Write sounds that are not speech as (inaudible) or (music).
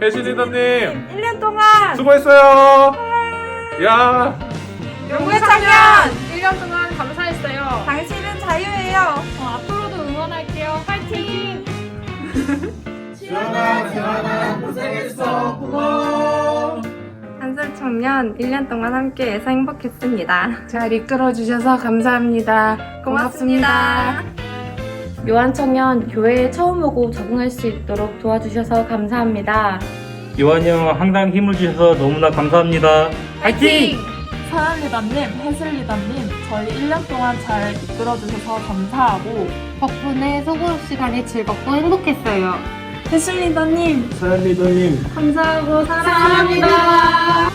혜신 리더님 1년 동안 수고했어요. 야. 연구의 청년 1년 동안 감사했어요. 당신은 자유예요. 어, 앞으로도 응원할게요. 파이팅! (laughs) 한솔 청년 1년 동안 함께해서 행복했습니다. 잘 이끌어 주셔서 감사합니다. 고맙습니다. 요한청년 교회에 처음 오고 적응할 수 있도록 도와주셔서 감사합니다. 요한이 형 항상 힘을 주셔서 너무나 감사합니다. 파이팅! 사랑 리더님, 혜슬 리더님, 저희 1년 동안 잘 이끌어주셔서 감사하고 덕분에 소그룹 시간이 즐겁고 행복했어요. 혜슬 리더님 사연 리더님 감사하고 사랑합니다.